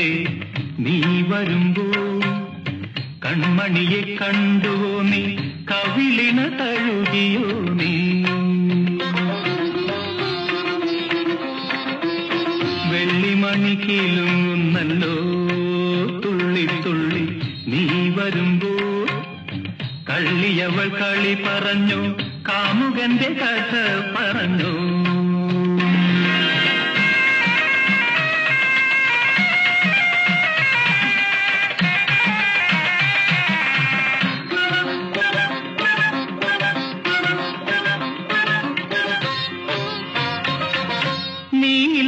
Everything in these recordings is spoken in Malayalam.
കാണാതെ നീ വരുമ്പോ കൺമണിയെ കണ്ടുവോ നീ? കവിളിന തഴുകിയോ നീ? വെള്ളിമണി കീലുങ്ങുന്നല്ലോ തുള്ളി തുള്ളി നീ വരുമ്പോ കള്ളിയവൾ കളി പറഞ്ഞു കാമുകന്റെ കഥ പറഞ്ഞു?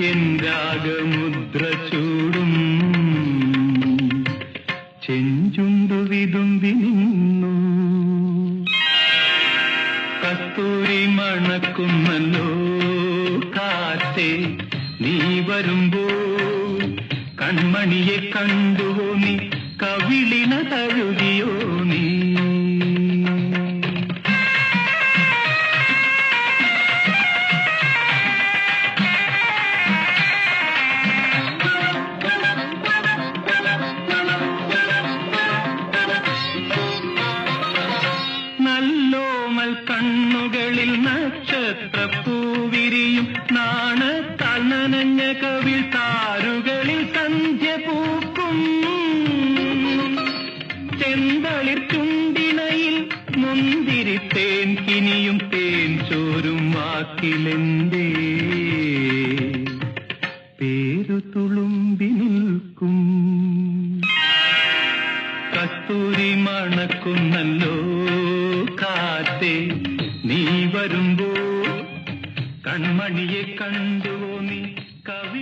എൻ രാഗമുദ്ര ചൂടും. ചെഞ്ചുണ്ടു നിന്നു. കസ്തൂരി മണക്കുമല്ലോ കാറ്റേ നീ വരുമ്പോ. കൺമണിയെ കണ്ടുവോ നീ കവിളിന തഴുകിയോ നീ. നക്ഷത്രപ്പൂവിരിയും നാണത്താൽ നനഞ്ഞ കവിൾ താരുകളിൽ സന്ധ്യ പൂക്കും. ചെന്തളിർ ചുണ്ടിണയിൽ മുന്തിരി തേൻ കിനിയും തേൻ ചോരും വാക്കിലെന്തേ? പേരു തുളുമ്പി നിൽക്കും. കസ്തൂരി മണക്കുന്നല്ലോ കാറ്റേ. നീ വരുമ്പോ കൺമണിയെ കണ്ടുവോ നീ തഴ